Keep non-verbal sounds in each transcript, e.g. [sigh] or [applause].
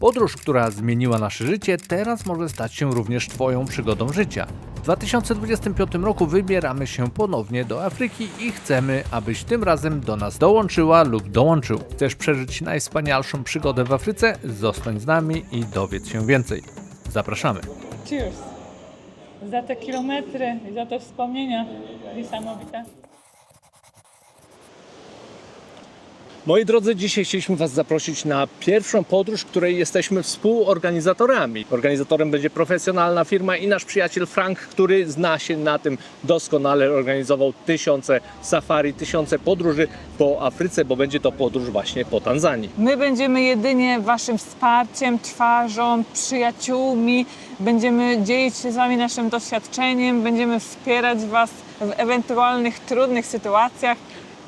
Podróż, która zmieniła nasze życie, teraz może stać się również Twoją przygodą życia. W 2025 roku wybieramy się ponownie do Afryki i chcemy, abyś tym razem do nas dołączyła lub dołączył. Chcesz przeżyć najwspanialszą przygodę w Afryce? Zostań z nami i dowiedz się więcej. Zapraszamy. Cheers. Za te kilometry i za te wspomnienia niesamowite. Moi drodzy, dzisiaj chcieliśmy Was zaprosić na pierwszą podróż, której jesteśmy współorganizatorami. Organizatorem będzie profesjonalna firma i nasz przyjaciel Frank, który zna się na tym doskonale. Organizował tysiące safari, tysiące podróży po Afryce, bo będzie to podróż właśnie po Tanzanii. My będziemy jedynie Waszym wsparciem, twarzą, przyjaciółmi. Będziemy dzielić się z Wami naszym doświadczeniem, będziemy wspierać Was w ewentualnych trudnych sytuacjach.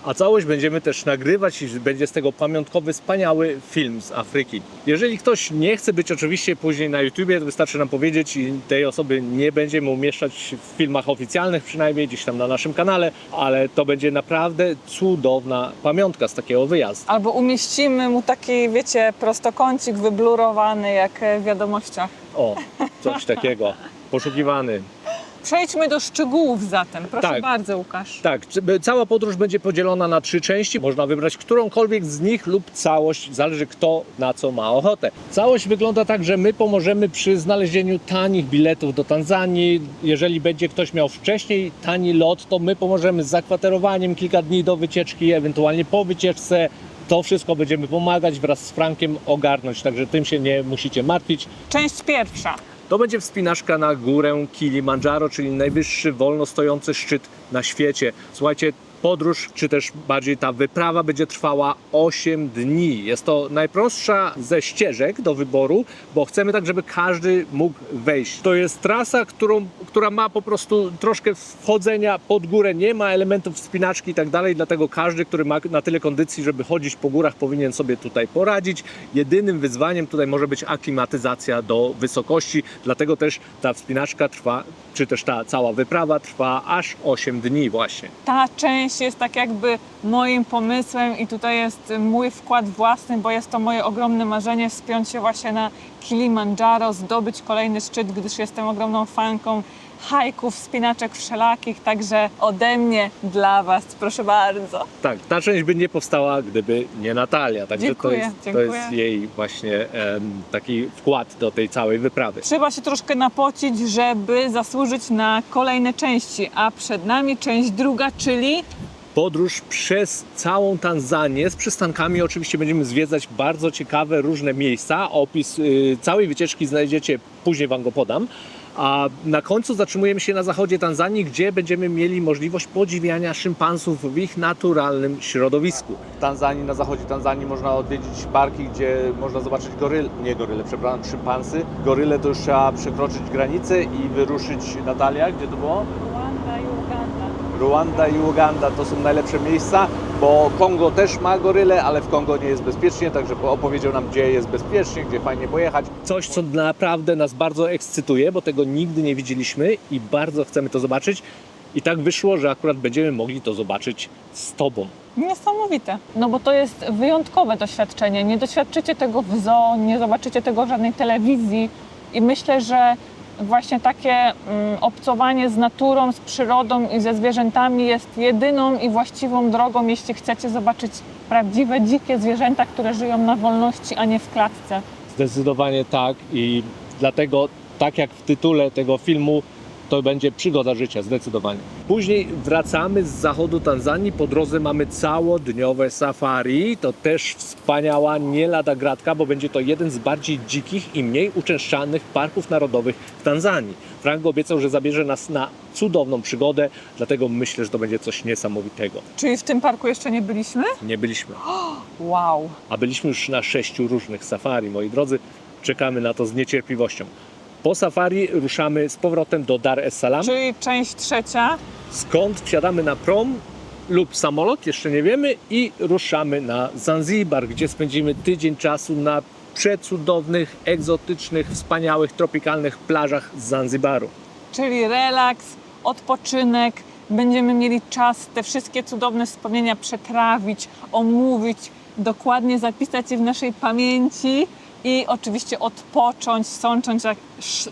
A całość będziemy też nagrywać i będzie z tego pamiątkowy, wspaniały film z Afryki. Jeżeli ktoś nie chce być oczywiście później na YouTubie, to wystarczy nam powiedzieć i tej osoby nie będziemy umieszczać w filmach oficjalnych, przynajmniej gdzieś tam na naszym kanale, ale to będzie naprawdę cudowna pamiątka z takiego wyjazdu. Albo umieścimy mu taki, wiecie, prostokącik wyblurowany, jak w wiadomościach. O, coś takiego. Poszukiwany. Przejdźmy do szczegółów zatem. Proszę Tak. bardzo, Łukasz. Tak, cała podróż będzie podzielona na trzy części. Można wybrać którąkolwiek z nich lub całość, zależy kto na co ma ochotę. Całość wygląda tak, że my pomożemy przy znalezieniu tanich biletów do Tanzanii. Jeżeli będzie ktoś miał wcześniej tani lot, to my pomożemy z zakwaterowaniem kilka dni do wycieczki, ewentualnie po wycieczce. To wszystko będziemy pomagać wraz z Frankiem ogarnąć, także tym się nie musicie martwić. Część pierwsza. To będzie wspinaczka na górę Kilimandżaro, czyli najwyższy wolno stojący szczyt na świecie. Słuchajcie, podróż, czy też bardziej ta wyprawa będzie trwała 8 dni. Jest to najprostsza ze ścieżek do wyboru, bo chcemy tak, żeby każdy mógł wejść. To jest trasa, którą, która ma po prostu troszkę wchodzenia pod górę, nie ma elementów wspinaczki i tak dalej, dlatego każdy, który ma na tyle kondycji, żeby chodzić po górach, powinien sobie tutaj poradzić. Jedynym wyzwaniem tutaj może być aklimatyzacja do wysokości, dlatego też ta wspinaczka trwa, czy też ta cała wyprawa trwa aż 8 dni właśnie. Ta część jest tak jakby moim pomysłem i tutaj jest mój wkład własny, bo jest to moje ogromne marzenie wspiąć się właśnie na Kilimandżaro, zdobyć kolejny szczyt, gdyż jestem ogromną fanką hajków, wspinaczek wszelakich, także ode mnie dla Was, proszę bardzo. Tak, ta część by nie powstała, gdyby nie Natalia. Także Dziękuję, to, jest, to dziękuję. jest jej właśnie em, taki wkład do tej całej wyprawy. Trzeba się troszkę napocić, żeby zasłużyć na kolejne części, a przed nami część druga, czyli podróż przez całą Tanzanię z przystankami. Oczywiście będziemy zwiedzać bardzo ciekawe różne miejsca. Opis y, całej wycieczki znajdziecie, później Wam go podam. A na końcu zatrzymujemy się na zachodzie Tanzanii, gdzie będziemy mieli możliwość podziwiania szympansów w ich naturalnym środowisku. W Tanzanii, na zachodzie Tanzanii można odwiedzić parki, gdzie można zobaczyć goryle, nie goryle, przepraszam, szympansy. Goryle to już trzeba przekroczyć granicę i wyruszyć, Natalia, gdzie to było? Rwanda i Uganda. Ruanda i Uganda to są najlepsze miejsca, bo Kongo też ma goryle, ale w Kongo nie jest bezpiecznie, także opowiedział nam, gdzie jest bezpiecznie, gdzie fajnie pojechać. Coś, co naprawdę nas bardzo ekscytuje, bo tego nigdy nie widzieliśmy i bardzo chcemy to zobaczyć. I tak wyszło, że akurat będziemy mogli to zobaczyć z Tobą. Niesamowite. No bo to jest wyjątkowe doświadczenie. Nie doświadczycie tego w zoo, nie zobaczycie tego w żadnej telewizji. I myślę, że właśnie takie mm, obcowanie z naturą, z przyrodą i ze zwierzętami jest jedyną i właściwą drogą, jeśli chcecie zobaczyć prawdziwe dzikie zwierzęta, które żyją na wolności, a nie w klatce. Zdecydowanie tak i dlatego, tak jak w tytule tego filmu, to będzie przygoda życia, zdecydowanie. Później wracamy z zachodu Tanzanii, po drodze mamy całodniowe safari, to też wspaniała, nie lada gratka, bo będzie to jeden z bardziej dzikich i mniej uczęszczanych parków narodowych w Tanzanii. Frank obiecał, że zabierze nas na cudowną przygodę, dlatego myślę, że to będzie coś niesamowitego. Czyli w tym parku jeszcze nie byliśmy? Nie byliśmy, [gasps] Wow. a byliśmy już na sześciu różnych safari, moi drodzy. Czekamy na to z niecierpliwością. Po safari ruszamy z powrotem do Dar es Salaam, Czyli część trzecia. skąd wsiadamy na prom lub samolot, jeszcze nie wiemy, i ruszamy na Zanzibar, gdzie spędzimy tydzień czasu na przecudownych, egzotycznych, wspaniałych, tropikalnych plażach z Zanzibaru. czyli relaks, odpoczynek. Będziemy mieli czas te wszystkie cudowne wspomnienia przetrawić, omówić, dokładnie zapisać je w naszej pamięci i oczywiście odpocząć, sącząc, jak,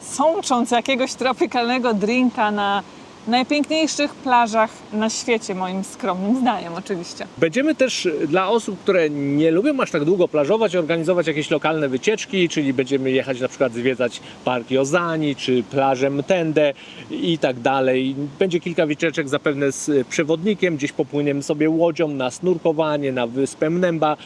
sącząc jakiegoś tropikalnego drinka na najpiękniejszych plażach na świecie, moim skromnym zdaniem oczywiście. Będziemy też y, dla osób, które nie lubią aż tak długo plażować, organizować jakieś lokalne wycieczki, czyli będziemy jechać na przykład zwiedzać parki Ozani czy plażę Mtende i tak dalej. Będzie kilka wycieczek zapewne z y, przewodnikiem, gdzieś popłyniemy sobie łodzią na snurkowanie, na wyspę Mnemba.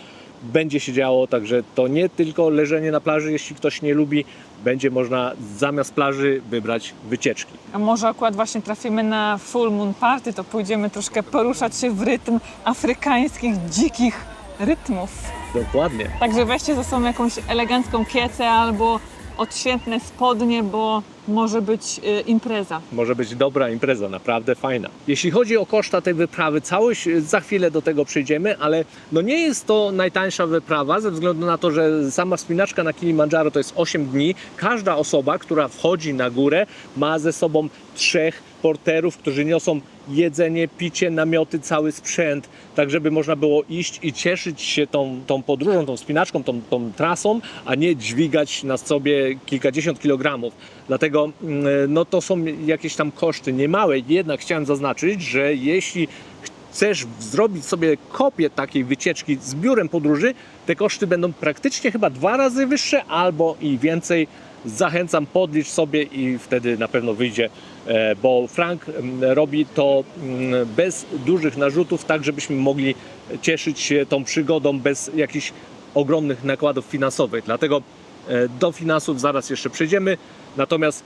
Będzie się działo, także to nie tylko leżenie na plaży, jeśli ktoś nie lubi, będzie można zamiast plaży wybrać wycieczki. A może akurat właśnie trafimy na Full Moon Party, to pójdziemy troszkę poruszać się w rytm afrykańskich, dzikich rytmów. Dokładnie. Także weźcie ze sobą jakąś elegancką kiecę albo odświętne spodnie, bo może być y, impreza. może być dobra impreza, naprawdę fajna. Jeśli chodzi o koszta tej wyprawy, całość y, za chwilę do tego przyjdziemy, ale no nie jest to najtańsza wyprawa ze względu na to, że sama wspinaczka na Kilimandżaro to jest 8 dni. Każda osoba, która wchodzi na górę, ma ze sobą trzech porterów, którzy niosą jedzenie, picie, namioty, cały sprzęt, tak żeby można było iść i cieszyć się tą, tą podróżą, tą wspinaczką, tą, tą trasą, a nie dźwigać na sobie kilkadziesiąt kilogramów. Dlatego mm, no to są jakieś tam koszty niemałe. Jednak chciałem zaznaczyć, że jeśli chcesz zrobić sobie kopię takiej wycieczki z biurem podróży, te koszty będą praktycznie chyba dwa razy wyższe albo i więcej. Zachęcam, podlicz sobie i wtedy na pewno wyjdzie, e, bo Frank mm, robi to mm, bez dużych narzutów, tak żebyśmy mogli cieszyć się tą przygodą bez jakichś ogromnych nakładów finansowych. Dlatego do finansów zaraz jeszcze przejdziemy. Natomiast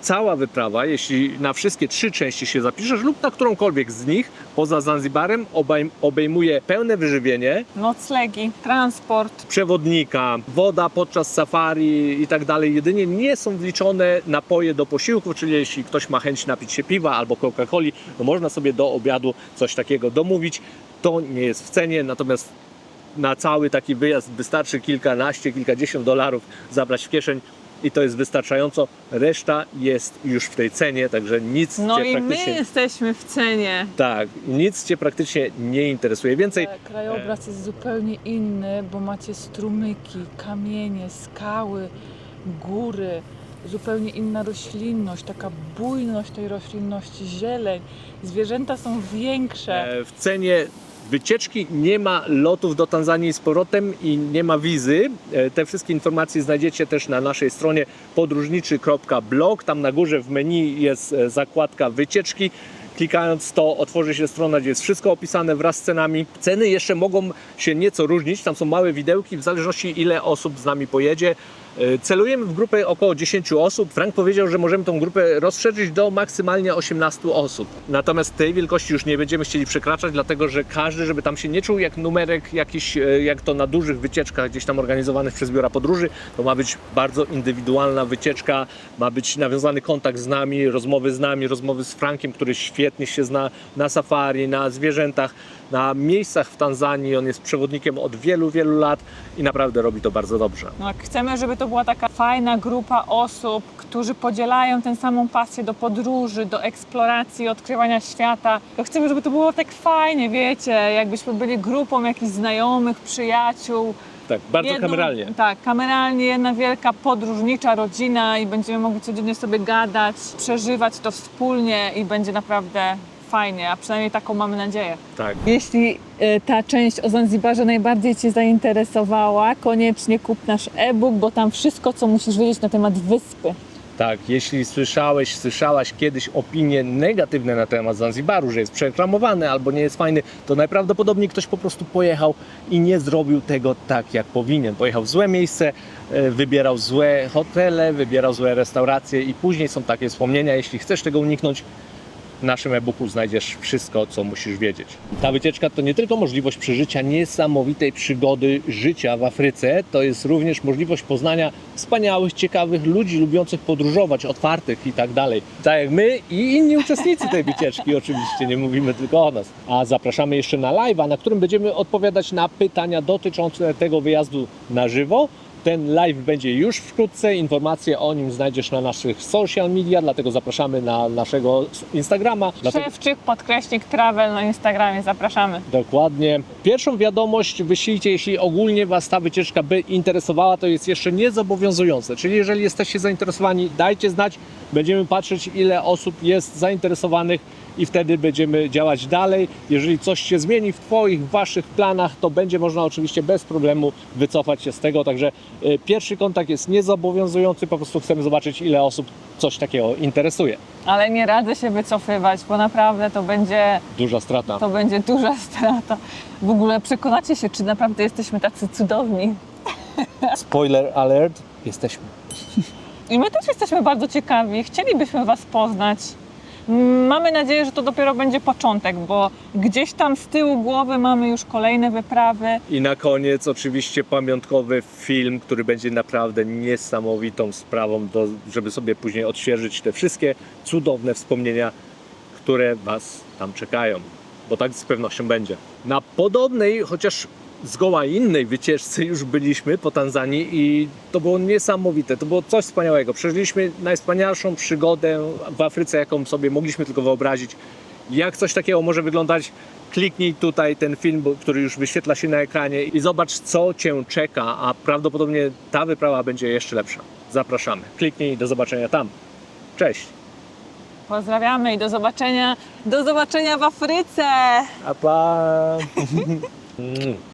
cała wyprawa, jeśli na wszystkie trzy części się zapiszesz lub na którąkolwiek z nich, poza Zanzibarem, obejm- obejmuje pełne wyżywienie, Noclegi, transport. przewodnika, woda podczas safari i tak dalej. Jedynie nie są wliczone napoje do posiłku, czyli jeśli ktoś ma chęć napić się piwa albo Coca-Coli, to można sobie do obiadu coś takiego domówić. To nie jest w cenie, natomiast na cały taki wyjazd wystarczy kilkanaście, kilkadziesiąt dolarów zabrać w kieszeń i to jest wystarczająco. Reszta jest już w tej cenie, także nic No cię i my jesteśmy w cenie. Tak, nic cię praktycznie nie interesuje. Więcej Ale Krajobraz jest zupełnie inny, bo macie strumyki, kamienie, skały, góry, zupełnie inna roślinność, taka bujność tej roślinności, zieleń. Zwierzęta są większe. E, W cenie wycieczki nie ma lotów do Tanzanii z powrotem i nie ma wizy. E, Te wszystkie informacje znajdziecie też na naszej stronie podróżniczy.blog. Tam na górze w menu jest e, zakładka wycieczki. Klikając to otworzy się strona, gdzie jest wszystko opisane wraz z cenami. Ceny jeszcze mogą się nieco różnić. Tam są małe widełki w zależności ile osób z nami pojedzie. E, Celujemy w grupę około 10 osób. Frank powiedział, że możemy tą grupę rozszerzyć do maksymalnie 18 osób. Natomiast tej wielkości już nie będziemy chcieli przekraczać, dlatego że każdy, żeby tam się nie czuł jak numerek jakiś, e, jak to na dużych wycieczkach gdzieś tam organizowanych przez biura podróży, to ma być bardzo indywidualna wycieczka, ma być nawiązany kontakt z nami, rozmowy z nami, rozmowy z Frankiem, który świetnie się zna na safari, na zwierzętach, na miejscach w Tanzanii. On jest przewodnikiem od wielu, wielu lat i naprawdę robi to bardzo dobrze. No, chcemy, żeby to była taka fajna grupa osób, którzy podzielają tę samą pasję do podróży, do eksploracji, odkrywania świata, to chcemy, żeby to było tak fajnie, wiecie, jakbyśmy byli grupą jakichś znajomych, przyjaciół. Tak, bardzo Jedną- kameralnie. Tak, kameralnie, jedna wielka podróżnicza rodzina i będziemy mogli codziennie sobie gadać, przeżywać to wspólnie i będzie naprawdę fajnie, a przynajmniej taką mamy nadzieję. Tak. Jeśli y, ta część o Zanzibarze najbardziej Cię zainteresowała, koniecznie kup nasz e-book, bo tam wszystko, co musisz wiedzieć na temat wyspy. Tak, jeśli słyszałeś, słyszałaś kiedyś opinie negatywne na temat Zanzibaru, że jest przereklamowany albo nie jest fajny, to najprawdopodobniej ktoś po prostu pojechał i nie zrobił tego tak, jak powinien. Pojechał w złe miejsce, e, wybierał złe hotele, wybierał złe restauracje i później są takie wspomnienia. Jeśli chcesz tego uniknąć, w naszym e-booku znajdziesz wszystko, co musisz wiedzieć. Ta wycieczka to nie tylko możliwość przeżycia niesamowitej przygody życia w Afryce, to jest również możliwość poznania wspaniałych, ciekawych ludzi lubiących podróżować, otwartych i tak dalej. Tak jak my i inni uczestnicy tej wycieczki, [laughs] oczywiście, nie mówimy tylko o nas. A zapraszamy jeszcze na live'a, na którym będziemy odpowiadać na pytania dotyczące tego wyjazdu na żywo Ten live będzie już wkrótce. Informacje o nim znajdziesz na naszych social media, dlatego zapraszamy na naszego Instagrama. Dlatego... Szewczyk, podkreśnik, travel na Instagramie, zapraszamy. Dokładnie. Pierwszą wiadomość wyślijcie, jeśli ogólnie Was ta wycieczka by interesowała, to jest jeszcze niezobowiązujące. Czyli jeżeli jesteście zainteresowani, dajcie znać. Będziemy patrzeć, ile osób jest zainteresowanych i wtedy będziemy działać dalej. Jeżeli coś się zmieni w Twoich, Waszych planach, to będzie można oczywiście bez problemu wycofać się z tego. Także y, pierwszy kontakt jest niezobowiązujący, po prostu chcemy zobaczyć, ile osób coś takiego interesuje. Ale nie radzę się wycofywać, bo naprawdę to będzie, Duża strata. to będzie duża strata. W ogóle przekonacie się, czy naprawdę jesteśmy tacy cudowni. Spoiler alert, jesteśmy. I my też jesteśmy bardzo ciekawi, chcielibyśmy Was poznać. Mamy nadzieję, że to dopiero będzie początek, bo gdzieś tam z tyłu głowy mamy już kolejne wyprawy. I na koniec oczywiście pamiątkowy film, który będzie naprawdę niesamowitą sprawą, do, żeby sobie później odświeżyć te wszystkie cudowne wspomnienia, które Was tam czekają. Bo tak z pewnością będzie. Na podobnej, chociaż zgoła innej wycieczce już byliśmy po Tanzanii i to było niesamowite, to było coś wspaniałego. Przeżyliśmy najwspanialszą przygodę w Afryce, jaką sobie mogliśmy tylko wyobrazić. Jak coś takiego może wyglądać, kliknij tutaj ten film, który już wyświetla się na ekranie i zobacz, co Cię czeka, a prawdopodobnie ta wyprawa będzie jeszcze lepsza. Zapraszamy. Kliknij do zobaczenia tam. Cześć. Pozdrawiamy i do zobaczenia. Do zobaczenia w Afryce! A pa. [laughs]